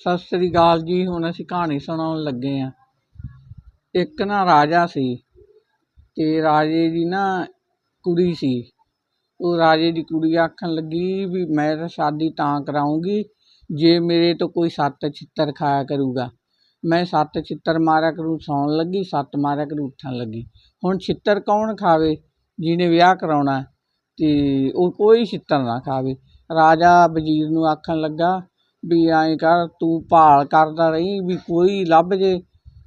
ਸਤਿ ਸ੍ਰੀ ਅਕਾਲ ਜੀ, ਹੁਣ ਅਸੀਂ ਕਹਾਣੀ ਸੁਣਾਉਣ ਲੱਗੇ ਹਾਂ। ਇੱਕ ਨਾ ਰਾਜਾ ਸੀ ਅਤੇ ਰਾਜੇ ਦੀ ਨਾ ਕੁੜੀ ਸੀ। ਉਹ ਰਾਜੇ ਦੀ ਕੁੜੀ ਆਖਣ ਲੱਗੀ ਵੀ ਮੈਂ ਤਾਂ ਸ਼ਾਦੀ ਤਾਂ ਕਰਾਊਂਗੀ, ਜੇ ਮੇਰੇ ਤੋਂ ਕੋਈ ਸੱਤ ਛਿੱਤਰ ਖਾਇਆ ਕਰੂਗਾ। ਮੈਂ ਸੱਤ ਛਿੱਤਰ ਮਾਰਿਆ ਕਰੂ, ਸੌਣ ਲੱਗੀ, ਸੱਤ ਮਾਰਿਆ ਕਰੂ, ਉੱਠਣ ਲੱਗੀ। ਹੁਣ ਛਿੱਤਰ ਕੌਣ ਖਾਵੇ ਜਿਹਨੇ ਵਿਆਹ ਕਰਾਉਣਾ ਅਤੇ ਉਹ ਕੋਈ ਛਿੱਤਰ ਨਾ ਖਾਵੇ। ਰਾਜਾ ਵਜ਼ੀਰ ਨੂੰ ਆਖਣ ਲੱਗਾ ਵੀ ਐਂ ਕਰ, ਤੂੰ ਭਾਲ ਕਰਦਾ ਰਹੀਂ ਵੀ ਕੋਈ ਲੱਭ ਜੇ।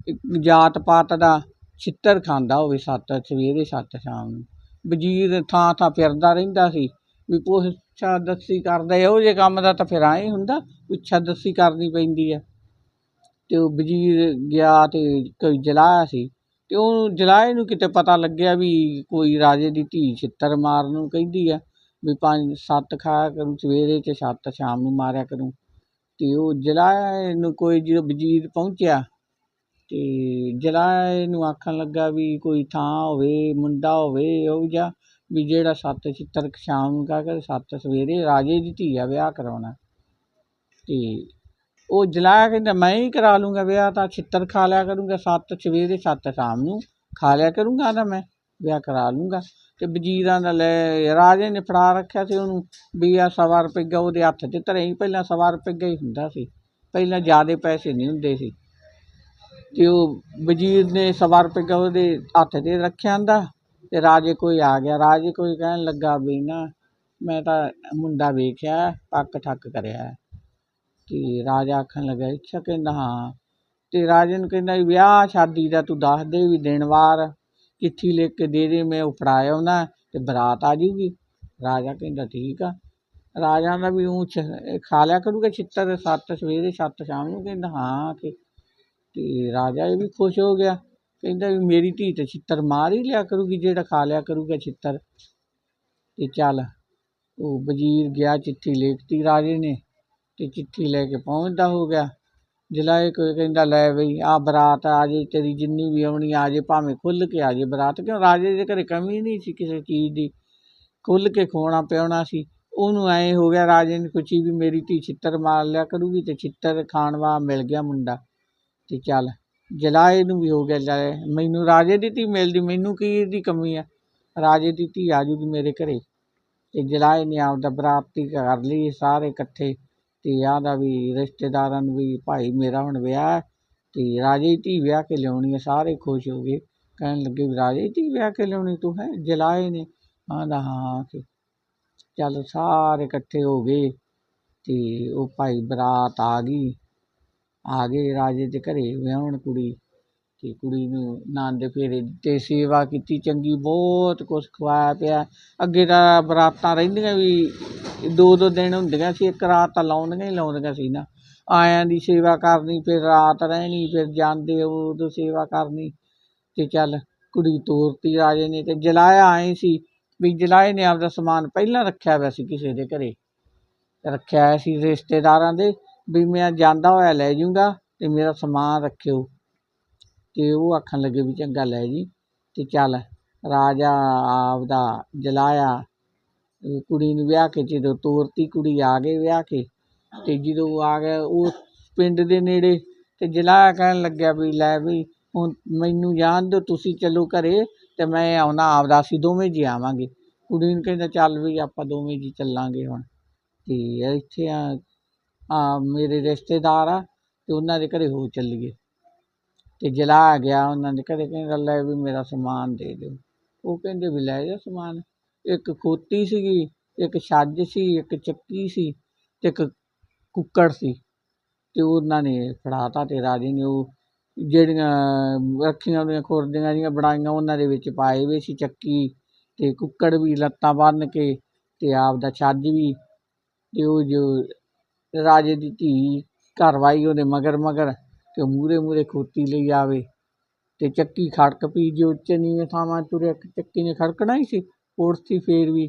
ਇੱਕ ਜਾਤ ਪਾਤ ਦਾ ਛਿੱਤਰ ਖਾਂਦਾ ਹੋਵੇ ਸੱਤ, ਸਵੇਰੇ ਸੱਤ, ਸ਼ਾਮ ਨੂੰ। ਵਜ਼ੀਰ ਥਾਂ ਥਾਂ ਫਿਰਦਾ ਰਹਿੰਦਾ ਸੀ ਵੀ ਪੁੱਛਾ ਦੱਸੀ ਕਰਦਾ, ਇਹੋ ਜਿਹੇ ਕੰਮ ਦਾ ਤਾਂ ਫਿਰ ਐਂ ਹੁੰਦਾ ਪੁੱਛਾ ਦੱਸੀ ਕਰਨੀ ਪੈਂਦੀ ਆ। ਅਤੇ ਉਹ ਵਜ਼ੀਰ ਗਿਆ ਅਤੇ ਕੋਈ ਜਲਾਇਆ ਸੀ ਅਤੇ ਉਹਨੂੰ ਜਲਾਏ ਨੂੰ ਕਿਤੇ ਪਤਾ ਲੱਗਿਆ ਵੀ ਕੋਈ ਰਾਜੇ ਦੀ ਧੀ ਛਿੱਤਰ ਮਾਰਨ ਨੂੰ ਕਹਿੰਦੀ ਆ ਵੀ ਪੰਜ ਸੱਤ ਖਾਇਆ ਕਰੂੰ, ਸਵੇਰੇ ਅਤੇ ਸੱਤ, ਸ਼ਾਮ ਨੂੰ ਮਾਰਿਆ ਕਰੂੰ। ਅਤੇ ਉਹ ਜਲਾਏ ਨੂੰ ਕੋਈ ਜਦੋਂ ਵਜ਼ੀਰ ਪਹੁੰਚਿਆ ਅਤੇ ਜਲਾਏ ਨੂੰ ਆਖਣ ਲੱਗਾ ਵੀ ਕੋਈ ਥਾਂ ਹੋਵੇ, ਮੁੰਡਾ ਹੋਵੇ ਇਹੋ ਜਿਹਾ ਵੀ ਜਿਹੜਾ ਸੱਤ ਛਿੱਤਰ ਸ਼ਾਮ ਨੂੰ ਕਹਿ ਕੇ ਸੱਤ ਸਵੇਰੇ ਰਾਜੇ ਦੀ ਧੀ ਆ ਵਿਆਹ ਕਰਾਉਣਾ। ਅਤੇ ਉਹ ਜਲਾਇਆ ਕਹਿੰਦਾ, ਮੈਂ ਹੀ ਕਰਾ ਲੂੰਗਾ ਵਿਆਹ ਤਾਂ ਛਿੱਤਰ ਖਾ ਲਿਆ ਕਰੂੰਗਾ, ਸੱਤ ਸਵੇਰੇ ਸੱਤ ਸ਼ਾਮ ਨੂੰ ਖਾ ਲਿਆ ਕਰੂੰਗਾ ਤਾਂ ਮੈਂ, ਵਿਆਹ ਕਰਾ ਲੂੰਗਾ। ਅਤੇ ਵਜ਼ੀਰਾਂ ਦਾ ਲੈ ਰਾਜੇ ਨੇ ਫੜਾ ਰੱਖਿਆ ਸੀ ਉਹਨੂੰ ਵੀ ਆ ਸਵਾ ਰੁਪਈਆ ਉਹਦੇ ਹੱਥ 'ਚ ਧਰੇ ਸੀ। ਪਹਿਲਾਂ ਸਵਾ ਰੁਪਈਆ ਹੀ ਹੁੰਦਾ ਸੀ। ਪਹਿਲਾਂ ਜ਼ਿਆਦਾ ਪੈਸੇ ਨਹੀਂ ਹੁੰਦੇ ਸੀ। ਅਤੇ ਉਹ ਵਜ਼ੀਰ ਨੇ ਸਵਾ ਰੁਪਈਆ ਉਹਦੇ ਹੱਥ 'ਤੇ ਰੱਖਿਆ ਹੁੰਦਾ ਅਤੇ ਰਾਜੇ ਕੋਈ ਆ ਗਿਆ। ਰਾਜੇ ਕੋਈ ਕਹਿਣ ਲੱਗਾ ਵੀ ਨਾ, ਮੈਂ ਤਾਂ ਮੁੰਡਾ ਵੇਖਿਆ, ਪੱਕ ਠੱਕ ਕਰਿਆ। ਅਤੇ ਰਾਜਾ ਆਖਣ ਲੱਗਾ, ਅੱਛਾ ਕਹਿੰਦਾ, ਹਾਂ। ਅਤੇ ਰਾਜੇ ਨੂੰ ਕਹਿੰਦਾ ਵਿਆਹ ਸ਼ਾਦੀ ਦਾ ਤੂੰ ਦੱਸ ਦੇ ਵੀ ਦਿਨ ਵਾਰ ਚਿੱਠੀ ਲਿਖ ਕੇ ਦੇ ਦੇ, ਮੈਂ ਉਹ ਫੜਾ ਆਉਂਦਾ ਅਤੇ ਬਰਾਤ ਆ ਜੂਗੀ ਰਾਜਾ ਕਹਿੰਦਾ, ਠੀਕ ਆ। ਰਾਜਾ ਦਾ ਵੀ ਊਂ ਛ ਖਾ ਲਿਆ ਕਰੂਗਾ ਛਿੱਤਰ, ਸੱਤ ਸਵੇਰੇ, ਸੱਤ ਸ਼ਾਮ ਨੂੰ ਕਹਿੰਦਾ, ਹਾਂ ਕਿ ਅਤੇ ਰਾਜਾ ਇਹ ਵੀ ਖੁਸ਼ ਹੋ ਗਿਆ। ਕਹਿੰਦਾ ਵੀ ਮੇਰੀ ਧੀ ਤਾਂ ਛਿੱਤਰ ਮਾਰ ਹੀ ਲਿਆ ਕਰੂਗੀ, ਜਿਹੜਾ ਖਾ ਲਿਆ ਕਰੂਗਾ ਛਿੱਤਰ। ਅਤੇ ਚੱਲ, ਉਹ ਵਜ਼ੀਰ ਗਿਆ ਚਿੱਠੀ ਲਿਖਤੀ ਰਾਜੇ ਨੇ ਅਤੇ ਚਿੱਠੀ ਲੈ ਕੇ ਪਹੁੰਚਦਾ ਹੋ ਗਿਆ। ਜਲਾਏ ਕੋਈ ਕਹਿੰਦਾ, ਲੈ ਬਈ ਆ ਬਰਾਤ ਆ ਜੇ, ਤੇਰੀ ਜਿੰਨੀ ਵੀ ਆਉਣੀ ਆ, ਜੇ ਭਾਵੇਂ ਖੁੱਲ੍ਹ ਕੇ ਆ ਜੇ ਬਰਾਤ, ਕਿਉਂ ਰਾਜੇ ਦੇ ਘਰੇ ਕਮੀ ਨਹੀਂ ਸੀ ਕਿਸੇ ਚੀਜ਼ ਦੀ? ਖੁੱਲ੍ਹ ਕੇ ਖਵਾਉਣਾ ਪਿਆਉਣਾ ਸੀ। ਉਹਨੂੰ ਐਂ ਹੋ ਗਿਆ, ਰਾਜੇ ਨੇ ਖੁਸ਼ੀ ਵੀ ਮੇਰੀ ਧੀ ਛਿੱਤਰ ਮਾਰ ਲਿਆ ਕਰੂਗੀ ਅਤੇ ਛਿੱਤਰ ਖਾਣ ਵਾ ਮਿਲ ਗਿਆ ਮੁੰਡਾ। ਅਤੇ ਚੱਲ ਜਲਾਏ ਨੂੰ ਵੀ ਹੋ ਗਿਆ, ਲੈ ਮੈਨੂੰ ਰਾਜੇ ਦੀ ਧੀ ਮਿਲਦੀ, ਮੈਨੂੰ ਕੀ ਇਹਦੀ ਕਮੀ ਆ? ਰਾਜੇ ਦੀ ਧੀ ਆ ਜੂਗੀ ਮੇਰੇ ਘਰੇ। ਅਤੇ ਜਲਾਏ ਨੇ ਆਪਦਾ ਬਰਾਤੀ ਕਰ ਲਈ ਸਾਰੇ ਇਕੱਠੇ ਅਤੇ ਆਂਹਦਾ ਵੀ, ਰਿਸ਼ਤੇਦਾਰਾਂ ਨੂੰ ਵੀ, ਭਾਈ ਮੇਰਾ ਹੁਣ ਵਿਆਹ ਅਤੇ ਰਾਜੇ ਦੀ ਧੀ ਵਿਆਹ ਕੇ ਲਿਆਉਣੀ ਹੈ, ਸਾਰੇ ਖੁਸ਼ ਹੋ ਗਏ। ਕਹਿਣ ਲੱਗੇ ਵੀ ਰਾਜੇ ਦੀ ਧੀ ਵਿਆਹ ਕੇ ਲਿਆਉਣੀ ਤੂੰ ਹੈ, ਜਲਾਏ ਨੇ। ਆਂਹਦਾ ਹਾਂ ਕਿ ਚੱਲ ਸਾਰੇ ਇਕੱਠੇ ਹੋ ਗਏ ਅਤੇ ਉਹ ਭਾਈ ਬਰਾਤ ਆ ਗਈ। ਆ ਗਏ ਰਾਜੇ ਦੇ ਘਰੇ ਵਿਆਹੁਣ ਕੁੜੀ। ਅਤੇ ਕੁੜੀ ਨੂੰ ਆਨੰਦ ਫੇਰੇ ਦਿੱਤੇ ਸੇਵਾ ਕੀਤੀ ਚੰਗੀ, ਬਹੁਤ ਕੁਛ ਖਵਾਇਆ ਪਿਆ। ਅੱਗੇ ਤਾਂ ਬਰਾਤਾਂ ਰਹਿੰਦੀਆਂ ਵੀ, ਦੋ ਦੋ ਦਿਨ ਹੁੰਦੀਆਂ ਸੀ, ਇੱਕ ਰਾਤ ਤਾਂ ਲਾਉਂਦੀਆਂ ਹੀ ਲਾਉਂਦੀਆਂ ਸੀ ਨਾ। ਆਇਆਂ ਦੀ ਸੇਵਾ ਕਰਨੀ, ਫਿਰ ਰਾਤ ਰਹਿਣੀ, ਫਿਰ ਜਾਂਦੇ ਉਦੋਂ ਸੇਵਾ ਕਰਨੀ ਅਤੇ ਚੱਲ ਕੁੜੀ ਤੋਰਤੀ ਰਾਜੇ ਨੇ ਅਤੇ ਜਲਾਇਆ ਆਏ ਸੀ ਵੀ ਜਲਾਏ ਨੇ ਆਪਦਾ ਸਮਾਨ ਪਹਿਲਾਂ ਰੱਖਿਆ ਹੋਇਆ ਸੀ ਕਿਸੇ ਦੇ ਘਰੇ। ਰੱਖਿਆ ਹੋਇਆ ਸੀ ਰਿਸ਼ਤੇਦਾਰਾਂ ਦੇ ਵੀ ਮੈਂ ਜਾਂਦਾ ਹੋਇਆ ਲੈ ਜਾਊਂਗਾ ਅਤੇ ਮੇਰਾ ਸਮਾਨ ਰੱਖਿਓ। ਅਤੇ ਉਹ ਆਖਣ ਲੱਗੇ ਵੀ ਚੰਗਾ ਲੈ ਜੀ ਅਤੇ ਚੱਲ ਰਾਜਾ ਆਪਦਾ ਜਲਾਇਆ ਕੁੜੀ ਨੂੰ ਵਿਆਹ ਕੇ, ਜਦੋਂ ਤੋਰਤੀ ਕੁੜੀ ਆ ਗਏ ਵਿਆਹ ਕੇ ਅਤੇ ਜਦੋਂ ਆ ਗਏ ਉਹ ਪਿੰਡ ਦੇ ਨੇੜੇ ਅਤੇ ਜਲਾਇਆ ਕਹਿਣ ਲੱਗਿਆ ਵੀ ਲੈ ਵੀ ਹੁਣ ਮੈਨੂੰ ਜਾਣ ਦਿਓ, ਤੁਸੀਂ ਚੱਲੋ ਘਰ ਅਤੇ ਮੈਂ ਆਉਣਾ ਆਪਦਾ, ਅਸੀਂ ਦੋਵੇਂ ਜੀ ਆਵਾਂਗੇ। ਕੁੜੀ ਨੂੰ ਕਹਿੰਦਾ ਚੱਲ ਵੀ ਆਪਾਂ ਦੋਵੇਂ ਜੀ ਚੱਲਾਂਗੇ ਹੁਣ। ਅਤੇ ਇੱਥੇ ਆ ਆ ਮੇਰੇ ਰਿਸ਼ਤੇਦਾਰ ਆ ਅਤੇ ਉਹਨਾਂ ਦੇ ਘਰ ਹੋ ਚੱਲੀਏ। ਅਤੇ ਜਲਾ ਗਿਆ, ਉਹਨਾਂ ਦੇ ਘਰੇ ਕਹਿੰਦਾ ਲੈ ਵੀ ਮੇਰਾ ਸਮਾਨ ਦੇ ਦਿਓ। ਉਹ ਕਹਿੰਦੇ ਵੀ ਲੈ ਜਾ ਸਮਾਨ। ਇੱਕ ਖੋਤੀ ਸੀਗੀ, ਇੱਕ ਛੱਜ ਸੀ, ਇੱਕ ਚੱਕੀ ਸੀ ਅਤੇ ਇੱਕ ਕੁੱਕੜ ਸੀ ਅਤੇ ਉਹਨਾਂ ਨੇ ਫੜਾਤਾ ਅਤੇ ਰਾਜੇ ਨੇ ਉਹ ਜਿਹੜੀਆਂ ਰੱਖੀਆਂ ਉਹਦੀਆਂ ਖੁਰਦੀਆਂ ਦੀਆਂ ਬਣਾਈਆਂ, ਉਹਨਾਂ ਦੇ ਵਿੱਚ ਪਾਏ ਹੋਏ ਸੀ ਚੱਕੀ ਅਤੇ ਕੁੱਕੜ ਵੀ ਲੱਤਾਂ ਬੰਨ੍ਹ ਕੇ ਅਤੇ ਆਪਦਾ ਛੱਜ ਵੀ ਅਤੇ ਉਹ ਜੋ ਰਾਜੇ ਦੀ ਧੀ ਘਰਵਾਈ ਉਹਦੇ ਮਗਰ ਮਗਰ ਅਤੇ ਮੂਹਰੇ ਮੂਹਰੇ ਖੋਤੀ ਲਈ ਆਵੇ ਅਤੇ ਚੱਕੀ ਖੜਕ ਪਈ, ਜੇ ਉੱਚੇ ਨੀਵੇਂ ਥਾਵਾਂ ਤੁਰਿਆ ਚੱਕੀ ਨੇ ਖੜਕਣਾ ਹੀ ਸੀ ਪੁੜਤੀ ਫੇਰ ਵੀ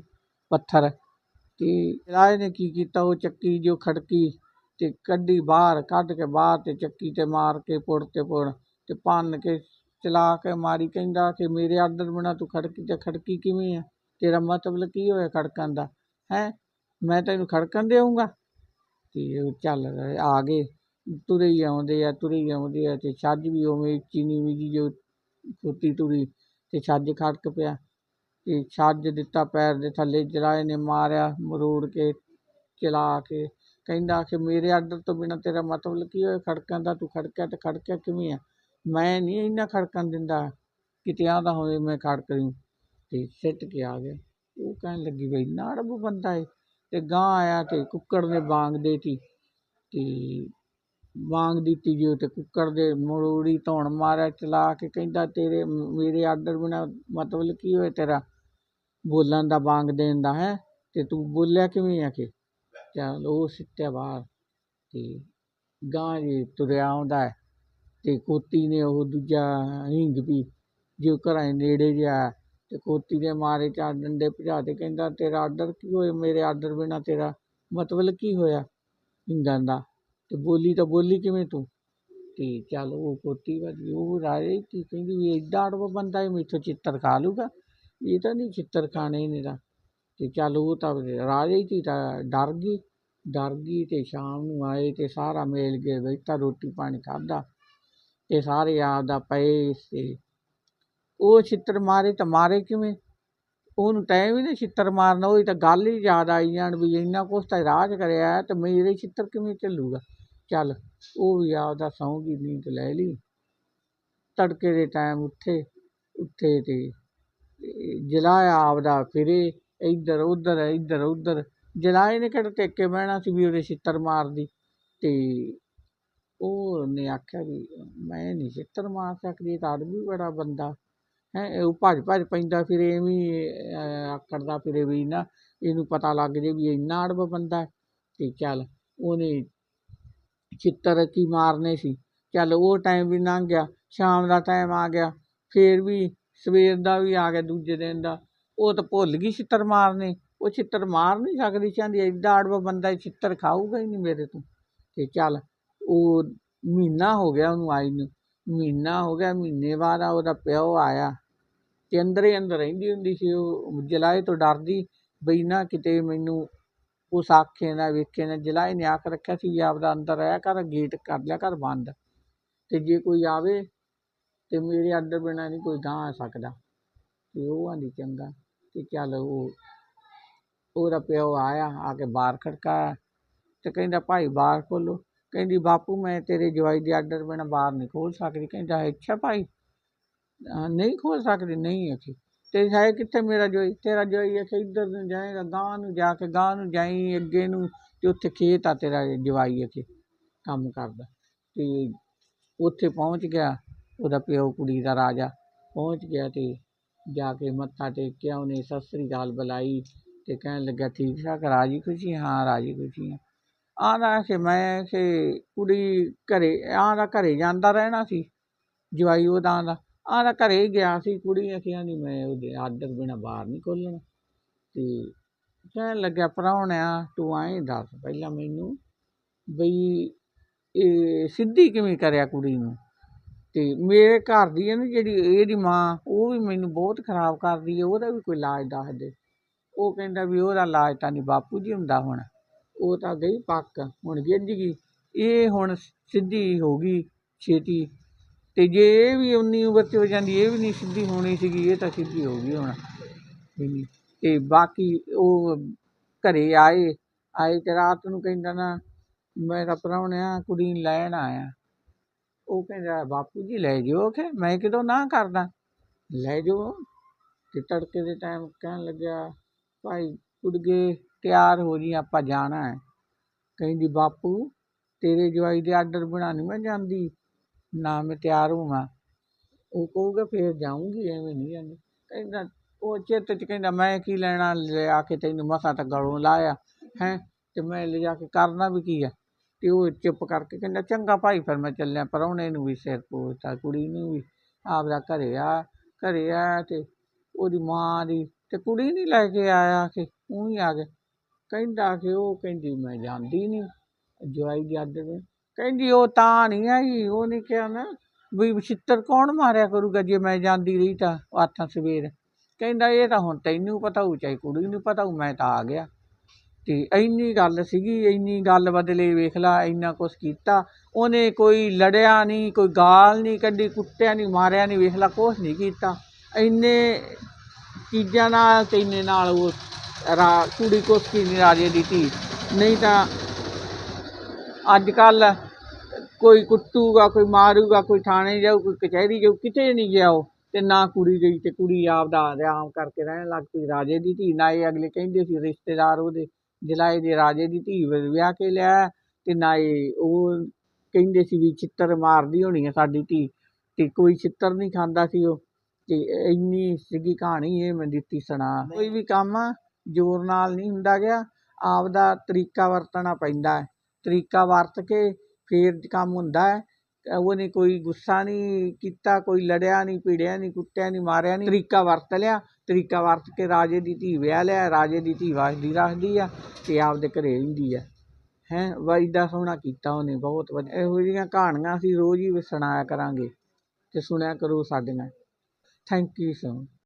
ਪੱਥਰ। ਅਤੇ ਰਾਜੇ ਨੇ ਕੀ ਕੀਤਾ, ਉਹ ਚੱਕੀ ਜੋ ਖੜਕੀ ਅਤੇ ਕੱਢੀ ਬਾਹਰ, ਕੱਢ ਕੇ ਬਾਹਰ ਅਤੇ ਚੱਕੀ 'ਤੇ ਮਾਰ ਕੇ ਪੁੜ 'ਤੇ ਪੁੜ ਅਤੇ ਭੰਨ ਕੇ ਚਲਾ ਕੇ ਮਾਰੀ, ਕਹਿੰਦਾ ਕਿ ਮੇਰੇ ਆਰਡਰ ਬਿਨਾਂ ਤੂੰ ਖੜਕੀ 'ਤੇ ਖੜਕੀ ਕਿਵੇਂ ਆ? ਤੇਰਾ ਮਤਲਬ ਕੀ ਹੋਇਆ ਖੜਕਣ ਦਾ? ਹੈਂ? ਮੈਂ ਤੈਨੂੰ ਖੜਕਣ ਦੇਊਂਗਾ? ਅਤੇ ਉਹ ਚੱਲ ਆ ਗਏ। ਤੁਰੇ ਹੀ ਆਉਂਦੇ ਆ, ਤੁਰੇ ਹੀ ਆਉਂਦੇ ਆ ਅਤੇ ਛੱਜ ਵੀ ਉਵੇਂ ਚੀਨੀ ਬੀਜੀ ਜੋ ਖੋਤੀ ਤੁਰੀ ਅਤੇ ਛੱਜ ਖੜਕ ਪਿਆ ਅਤੇ ਛੱਜ ਦਿੱਤਾ ਪੈਰ ਦੇ ਥੱਲੇ ਜਰਾਏ ਨੇ ਮਾਰਿਆ ਮਰੋੜ ਕੇ, ਚਲਾ ਕੇ, ਕਹਿੰਦਾ ਕਿ ਮੇਰੇ ਆਡਰ ਤੋਂ ਬਿਨਾਂ ਤੇਰਾ ਮਤਲਬ ਕੀ ਹੋਇਆ? ਖੜਕਣ ਦਾ ਤੂੰ ਖੜਕਿਆ ਤਾਂ ਖੜਕਿਆ ਕਿਵੇਂ ਆ? ਮੈਂ ਨਹੀਂ ਇੰਨਾ ਖੜਕਣ ਦਿੰਦਾ, ਕਿਤੇ ਆਂਦਾ ਹੋਵੇ ਮੈਂ ਖੜਕ ਰਹੀ ਅਤੇ ਸਿੱਟ ਕੇ ਆ ਗਿਆ। ਉਹ ਕਹਿਣ ਲੱਗੀ, ਬਈ ਨਾੜਬ ਬੰਦਾ ਏ। ਅਤੇ ਗਾਂ ਆਇਆ ਅਤੇ ਕੁੱਕੜ ਨੇ ਬਾਂਗ ਦੇਤੀ ਅਤੇ ਵਾਂਗ ਦਿੱਤੀ ਜੋ ਤੇ ਕੁੱਕੜ ਦੇ ਮਰੋੜੀ ਧੌਣ ਮਾਰਿਆ, ਚਲਾ ਕੇ ਕਹਿੰਦਾ, ਤੇਰੇ ਮੇਰੇ ਆਡਰ ਬਿਨਾਂ ਮਤਲਬ ਕੀ ਹੋਇਆ ਤੇਰਾ? ਬੋਲਣ ਦਾ ਵਾਂਗ ਦੇਣ ਦਾ ਹੈ? ਅਤੇ ਤੂੰ ਬੋਲਿਆ ਕਿਵੇਂ ਆ ਕਿ? ਚੱਲ ਉਹ ਸਿੱਟਿਆ ਬਾਹਰ ਅਤੇ ਗਾਂਹ ਜੇ ਤੁਰਿਆ ਆਉਂਦਾ ਹੈ ਤੇ ਕੋਤੀ ਨੇ ਉਹ ਦੂਜਾ ਹਿੰਗ ਵੀ ਜੋ ਘਰਾਂ ਦੇ ਨੇੜੇ ਜਿਹਾ ਅਤੇ ਕੋਤੀ ਦੇ ਮਾਰੇ ਚਾਰ ਡੰਡੇ ਭਜਾ ਤੇ ਕਹਿੰਦਾ, ਤੇਰਾ ਆਡਰ ਕੀ ਹੋਇਆ? ਮੇਰੇ ਆਡਰ ਬਿਨਾਂ ਤੇਰਾ ਮਤਲਬ ਕੀ ਹੋਇਆ? ਹਿੰਗਾਂ ਦਾ ਤੇ ਬੋਲੀ ਤਾਂ ਬੋਲੀ ਕਿਵੇਂ ਤੂੰ? ਤੇ ਚੱਲ ਉਹ ਕੋਤੀ ਵਾਲੀ ਉਹ ਰਾਜੇ ਕੀ ਕਹਿੰਦੀ ਵੀ ਐਡਾ ਅੜਵਾ ਬੰਦਾ ਇਹ ਮੈਥੋਂ ਚਿੱਤਰ ਖਾ ਲੂਗਾ। ਇਹ ਤਾਂ ਨਹੀਂ ਚਿੱਤਰ ਖਾਣੇ ਮੇਰਾ ਤੇ। ਚੱਲ ਉਹ ਤਾਂ ਰਾਜੇ ਦੀ ਤਾਂ ਡਰ ਗਈ ਡਰ ਗਈ ਤੇ ਸ਼ਾਮ ਨੂੰ ਆਏ ਤੇ ਸਾਰਾ ਮੇਲ ਕੇ ਬੈਠਾ ਰੋਟੀ ਪਾਣੀ ਖਾਧਾ ਤੇ ਸਾਰੇ ਆਪਦਾ ਪਏ ਤੇ ਉਹ ਛਿੱਤਰ ਮਾਰੇ ਤਾਂ ਮਾਰੇ ਕਿਵੇਂ? ਉਹਨੂੰ ਟਾਈਮ ਹੀ ਨਾ ਛਿੱਤਰ ਮਾਰਨਾ ਉਹਦੀ ਤਾਂ ਗੱਲ ਹੀ ਯਾਦ ਆਈ ਜਾਣ ਵੀ ਇੰਨਾ ਕੁਛ ਤਾਂ ਰਾਜ ਕਰਿਆ ਤੇ ਮੇਰੇ ਛਿੱਤਰ ਕਿਵੇਂ ਚੱਲੂਗਾ? ਚੱਲ, ਉਹ ਵੀ ਆਪਦਾ ਸੌਂ ਗਈ ਨੀਂਦ ਲੈ ਲਈ। ਤੜਕੇ ਦੇ ਟਾਈਮ ਉੱਠੇ ਉੱਠੇ ਤੇ ਜਲਾਇਆ ਆਪਦਾ ਫਿਰੇ, ਇੱਧਰ, ਉੱਧਰ ਇੱਧਰ, ਉੱਧਰ। ਜਲਾਏ ਨੇ ਕਿਹੜਾ ਟੇਕੇ ਬਹਿਣਾ ਸੀ ਵੀ ਉਹਦੇ ਛਿੱਤਰ ਮਾਰਦੀ। ਅਤੇ ਉਹਨੇ ਆਖਿਆ ਵੀ ਮੈਂ ਨਹੀਂ ਛਿੱਤਰ ਮਾਰ ਸਕਦੀ, ਇਹ ਤਾਂ ਵੀ ਬੜਾ ਬੰਦਾ। ਹੈ ਉਹ ਭੱਜ ਭੱਜ ਪੈਂਦਾ ਫਿਰ, ਐਵੇਂ ਆਕੜਦਾ ਫਿਰੇ ਵੀ ਨਾ ਇਹਨੂੰ ਪਤਾ ਲੱਗ ਜੇ ਵੀ ਇੰਨਾ ਅੜਬ ਬੰਦਾ ਅਤੇ ਚੱਲ, ਉਹਨੇ ਛਿੱਤਰ ਕੀ ਮਾਰਨੇ ਸੀ। ਚੱਲ ਉਹ ਟਾਈਮ ਵੀ ਲੰਘ ਗਿਆ, ਸ਼ਾਮ ਦਾ ਟਾਈਮ ਆ ਗਿਆ, ਫਿਰ ਵੀ ਸਵੇਰ ਦਾ ਵੀ ਆ ਗਿਆ ਦੂਜੇ ਦਿਨ ਦਾ। ਉਹ ਤਾਂ ਭੁੱਲ ਗਈ ਛਿੱਤਰ ਮਾਰਨੇ। ਉਹ ਛਿੱਤਰ ਮਾਰ ਨਹੀਂ ਸਕਦੀ, ਚਾਹੁੰਦੀ ਐਡਾ ਅੜਵਾ ਬੰਦਾ ਛਿੱਤਰ ਖਾਊਗਾ ਹੀ ਨਹੀਂ ਮੇਰੇ ਤੋਂ। ਅਤੇ ਚੱਲ ਉਹ ਮਹੀਨਾ ਹੋ ਗਿਆ ਉਹਨੂੰ ਆਈ ਨੂੰ। ਮਹੀਨਾ ਹੋ ਗਿਆ, ਮਹੀਨੇ ਬਾਅਦ ਉਹਦਾ ਪਿਓ ਆਇਆ। ਅਤੇ ਅੰਦਰ ਹੀ ਅੰਦਰ ਰਹਿੰਦੀ ਹੁੰਦੀ ਸੀ ਉਹ, ਜਲਾਏ ਤੋਂ ਡਰਦੀ, ਬਈ ਨਾ ਕਿਤੇ ਮੈਨੂੰ ਉਸ ਆਖੇ ਨਾ, ਵੇਖੇ ਨਾ ਜਲਾਏ ਨੇ, ਆਖ ਰੱਖਿਆ ਸੀ ਆਪਦਾ ਅੰਦਰ ਆਇਆ ਕਰ, ਗੇਟ ਕਰ ਲਿਆ ਕਰ ਬੰਦ। ਤੇ ਜੇ ਕੋਈ ਆਵੇ ਤੇ ਮੇਰੇ ਆਰਡਰ ਬਿਨਾਂ ਨਹੀਂ ਕੋਈ ਗਾਂ ਆ ਸਕਦਾ। ਤੇ ਉਹ ਆਂਦੀ ਚੰਗਾ, ਤੇ ਚੱਲ ਉਹ ਉਹਦਾ ਪਿਓ ਆਇਆ, ਆ ਕੇ ਬਾਹਰ ਖੜਕਾਇਆ। ਤੇ ਕਹਿੰਦਾ, ਭਾਈ ਬਾਹਰ ਖੋਲੋ। ਕਹਿੰਦੀ, ਬਾਪੂ, ਮੈਂ ਤੇਰੇ ਜਵਾਈ ਦੇ ਆਰਡਰ ਬਿਨਾਂ ਬਾਹਰ ਨਹੀਂ ਖੋਲ ਸਕਦੀ। ਕਹਿੰਦਾ, ਅੱਛਾ ਭਾਈ ਨਹੀਂ ਖੋਲ ਸਕਦੀ? ਨਹੀਂ ਅਖੀ ਤੇ ਹੈ ਕਿੱਥੇ ਮੇਰਾ ਜੋਈ? ਤੇਰਾ ਜੋਈ ਅਖੇ ਇੱਧਰ ਨੂੰ ਜਾਏਗਾ ਗਾਂ ਨੂੰ ਜਾ ਕੇ ਗਾਂ ਨੂੰ ਜਾਈ, ਅੱਗੇ ਨੂੰ, ਤੇ ਉੱਥੇ ਖੇਤ ਆ ਤੇਰਾ ਜਵਾਈ ਅਖੇ ਕੰਮ ਕਰਦਾ। ਤੇ ਉੱਥੇ ਪਹੁੰਚ ਗਿਆ, ਉਹਦਾ ਪਿਓ ਕੁੜੀ ਦਾ ਰਾਜਾ। ਪਹੁੰਚ ਗਿਆ ਤੇ ਜਾ ਕੇ ਮੱਥਾ ਟੇਕਿਆ ਉਹਨੇ ਸਤਿ ਸ੍ਰੀ ਅਕਾਲ ਬੁਲਾਈ ਤੇ ਕਹਿਣ ਲੱਗਾ ਠੀਕ ਠਾਕ, ਰਾਜੀ ਖੁਸ਼ੀ ਹਾਂ, ਰਾਜੀ ਖੁਸ਼ੀ ਹਾਂ ਆਂਦਾ ਕਿ ਮੈਂ ਕਿ ਕੁੜੀ ਘਰੇ ਆਂਦਾ ਘਰੇ ਜਾਂਦਾ ਰਹਿਣਾ ਸੀ, ਜਵਾਈ ਉਹਦਾ ਆਂਦਾ ਆਂਦਾ ਘਰੇ ਗਿਆ ਸੀ, ਕੁੜੀ ਆਖਿਆ ਨਹੀਂ ਮੈਂ ਉਹਦੇ ਆਦਰ ਬਿਨਾਂ ਬਾਹਰ ਨਹੀਂ ਖੋਲ੍ਹਣਾ ਤੇ ਕਹਿਣ ਲੱਗਿਆ, ਪ੍ਰਾਹੁਣਿਆ, ਤੂੰ ਐਂ ਦੱਸ ਪਹਿਲਾਂ ਮੈਨੂੰ ਬਈ ਇਹ ਸਿੱਧੀ ਕਿਵੇਂ ਕਰਿਆ ਕੁੜੀ ਨੂੰ? ਤੇ ਮੇਰੇ ਘਰ ਦੀ ਹੈ ਨਾ ਜਿਹੜੀ ਇਹਦੀ ਮਾਂ, ਉਹ ਵੀ ਮੈਨੂੰ ਬਹੁਤ ਖਰਾਬ ਕਰਦੀ ਹੈ ਉਹਦਾ ਵੀ ਕੋਈ ਇਲਾਜ ਦੱਸ ਦੇ। ਉਹ ਕਹਿੰਦਾ ਵੀ ਉਹਦਾ ਇਲਾਜ ਤਾਂ ਨਹੀਂ ਬਾਪੂ ਜੀ ਹੁੰਦਾ ਹੁਣ, ਉਹ ਤਾਂ ਗਈ ਪੱਕ, ਹੁਣ ਗਿੱਝ ਗਈ। ਇਹ ਹੁਣ ਸਿੱਧੀ ਹੋ ਗਈ ਛੇਤੀ। ਅਤੇ ਜੇ ਇਹ ਵੀ ਉਨੀ ਉਮਰ 'ਚ ਹੋ ਜਾਂਦੀ, ਇਹ ਵੀ ਨਹੀਂ ਸਿੱਧੀ ਹੋਣੀ ਸੀਗੀ, ਇਹ ਤਾਂ ਸਿੱਧੀ ਹੋ ਗਈ ਹੁਣ। ਅਤੇ ਬਾਕੀ ਉਹ ਘਰੇ ਆਏ ਆਏ ਅਤੇ ਰਾਤ ਨੂੰ ਕਹਿੰਦਾ ਨਾ, ਮੈਂ ਮੇਰਾ ਪ੍ਰਾਹੁਣਿਆ ਕੁੜੀ ਨੂੰ ਲੈਣ ਆਇਆ। ਉਹ ਕਹਿੰਦਾ, ਬਾਪੂ ਜੀ ਲੈ ਜਾਓ ਕਿ ਮੈਂ ਕਿਦੋਂ ਨਾ ਕਰਦਾ। ਲੈ ਜਾਓ। ਅਤੇ ਤੜਕੇ ਦੇ ਟਾਈਮ ਕਹਿਣ ਲੱਗਿਆ, ਭਾਈ ਕੁੜਗੇ ਤਿਆਰ ਹੋ ਜੀ, ਆਪਾਂ ਜਾਣਾ ਹੈ। ਕਹਿੰਦੀ, ਬਾਪੂ, ਤੇਰੇ ਜਵਾਈ ਦੇ ਆਰਡਰ ਬਣਾ ਨਹੀਂ ਮੈਂ ਜਾਂਦੀ। ਨਾ ਮੈਂ ਤਿਆਰ ਹੋਵਾਂ। ਉਹ ਕਹੂਗਾ ਫਿਰ ਜਾਊਂਗੀ, ਐਵੇਂ ਨਹੀਂ ਜਾਂਦੀ। ਕਹਿੰਦਾ, ਉਹ ਚਿੱਤ 'ਚ ਕਹਿੰਦਾ, ਮੈਂ ਕੀ ਲੈਣਾ, ਲਿਆ ਕੇ ਤੈਨੂੰ ਮਸਾਂ ਤਾਂ ਗਲੋਂ ਲਾਇਆ, ਹੈਂ? ਅਤੇ ਮੈਂ ਲਿਜਾ ਕੇ ਕਰਨਾ ਵੀ ਕੀ ਆ? ਤੇ ਉਹ ਚੁੱਪ ਕਰਕੇ ਕਹਿੰਦਾ, ਚੰਗਾ ਭਾਈ, ਫਿਰ ਮੈਂ ਚੱਲਿਆ ਪ੍ਰਾਹੁਣੇ ਨੂੰ ਵੀ ਸਿਰ ਪੋਚਤਾ ਕੁੜੀ ਨੂੰ ਵੀ। ਆਪਦਾ ਘਰੇ ਆ ਘਰੇ ਆ ਅਤੇ ਉਹਦੀ ਮਾਂ ਦੀ ਅਤੇ ਕੁੜੀ ਨਹੀਂ ਲੈ ਕੇ ਆਇਆ ਕਿ ਉਹ ਹੀ ਆ ਗਿਆ। ਕਹਿੰਦਾ ਕਿ ਉਹ ਕਹਿੰਦੀ, ਮੈਂ ਜਾਂਦੀ ਨਹੀਂ। ਜਵਾਈ ਜੱਦ ਦੇ ਕਹਿੰਦੀ, ਉਹ ਤਾਂ ਨਹੀਂ ਆਈ, ਉਹ ਨਹੀਂ ਕਿਹਾ ਨਾ। ਵੀ ਛਿੱਤਰ ਕੌਣ ਮਾਰਿਆ ਕਰੂਗਾ ਜੇ ਮੈਂ ਜਾਂਦੀ ਰਹੀ ਤਾਂ ਆਥਾਂ ਸਵੇਰ। ਕਹਿੰਦਾ, ਇਹ ਤਾਂ ਹੁਣ ਤੈਨੂੰ ਪਤਾ ਹੋਊ, ਚਾਹੇ ਕੁੜੀ ਨੂੰ ਪਤਾ ਹੋਊ, ਮੈਂ ਤਾਂ ਆ ਗਿਆ। ਤੇ ਇੰਨੀ ਗੱਲ ਸੀਗੀ, ਇੰਨੀ ਗੱਲ ਬਦਲੇ ਵੇਖ ਲਾ, ਇੰਨਾ ਕੁਛ ਕੀਤਾ। ਉਹਨੇ ਕੋਈ ਲੜਿਆ ਨਹੀਂ, ਕੋਈ ਗਾਲ ਨਹੀਂ ਕੱਢੀ, ਕੁੱਟਿਆ ਨਹੀਂ, ਮਾਰਿਆ ਨਹੀਂ, ਵੇਖ ਲਾ, ਕੁਛ ਨਹੀਂ ਕੀਤਾ। ਇੰਨੇ ਚੀਜ਼ਾਂ ਨਾਲ ਤੇ ਇੰਨੇ ਨਾਲ ਉਹ ਰਾ, ਕੁੜੀ ਕੁਛ ਕੀ ਨਹੀਂ ਰਾਜੇ ਦੀ ਧੀ। ਨਹੀਂ ਤਾਂ ਅੱਜ ਕੱਲ ਕੋਈ ਕੁੱਟੂਗਾ ਕੋਈ ਮਾਰੂਗਾ ਕੋਈ ਥਾਣੇ ਜਾਊ ਕੋਈ ਕਚਹਿਰੀ ਜਾਊ ਕਿਤੇ ਨਹੀਂ ਗਿਆ ਉਹ। ਤੇ ਨਾ ਕੁੜੀ ਗਈ ਤੇ ਕੁੜੀ ਆਪਦਾ ਆਰਾਮ ਕਰਕੇ ਰਹਿਣ ਲੱਗ ਪਈ। ਰਾਜੇ ਦੀ ਧੀ ਨਾ ਇਹ ਅਗਲੇ ਕਹਿੰਦੇ ਸੀ ਰਿਸ਼ਤੇਦਾਰ ਉਹਦੇ ਜਲਾਏ ਦੇ ਰਾਜੇ ਦੀ ਧੀ ਵਿਆਹ ਕੇ ਲਿਆ ਤੇ ਨਾ ਇਹ ਉਹ ਕਹਿੰਦੇ ਸੀ ਵੀ ਛਿੱਤਰ ਮਾਰਦੀ ਹੋਣੀ ਆ ਸਾਡੀ ਧੀ। ਤੇ ਕੋਈ ਛਿੱਤਰ ਨਹੀਂ ਖਾਂਦਾ ਸੀ ਉਹ। ਤੇ ਇੰਨੀ ਸੀਗੀ ਕਹਾਣੀ ਇਹ ਮੈਂ ਦਿੱਤੀ ਸੁਣਾ। ਕੋਈ ਵੀ ਕੰਮ ਜ਼ੋਰ ਨਾਲ ਨਹੀਂ ਹੁੰਦਾ ਗਿਆ। ਆਪਦਾ ਤਰੀਕਾ ਵਰਤਣਾ ਪੈਂਦਾ ਹੈ। ਤਰੀਕਾ ਵਰਤ ਕੇ ਫਿਰ ਕੰਮ ਹੁੰਦਾ ਹੈ। ਉਹਨੇ ਕੋਈ ਗੁੱਸਾ ਨਹੀਂ ਕੀਤਾ, ਕੋਈ ਲੜਿਆ ਨਹੀਂ ਪੀੜਿਆ ਨਹੀਂ, ਕੁੱਟਿਆ ਨਹੀਂ, ਮਾਰਿਆ ਨਹੀਂ। ਤਰੀਕਾ ਵਰਤ ਲਿਆ। ਤਰੀਕਾ ਵਰਤ ਕੇ ਰਾਜੇ ਦੀ ਧੀ ਵਿਆਹ ਲਿਆ। ਰਾਜੇ ਦੀ ਧੀ ਵਸਦੀ ਰੱਖਦੀ ਆ ਅਤੇ ਆਪਦੇ ਘਰੇ ਰਹਿੰਦੀ ਆ। ਹੈ ਵਾਇਦਾ ਸੋਹਣਾ ਕੀਤਾ ਉਹਨੇ, ਬਹੁਤ ਵਧੀਆ। ਇਹੋ ਜਿਹੀਆਂ ਕਹਾਣੀਆਂ ਅਸੀਂ ਰੋਜ਼ ਹੀ ਸੁਣਾਇਆ ਕਰਾਂਗੇ ਅਤੇ ਸੁਣਿਆ ਕਰੋ ਸਾਡੀਆਂ। Thank you so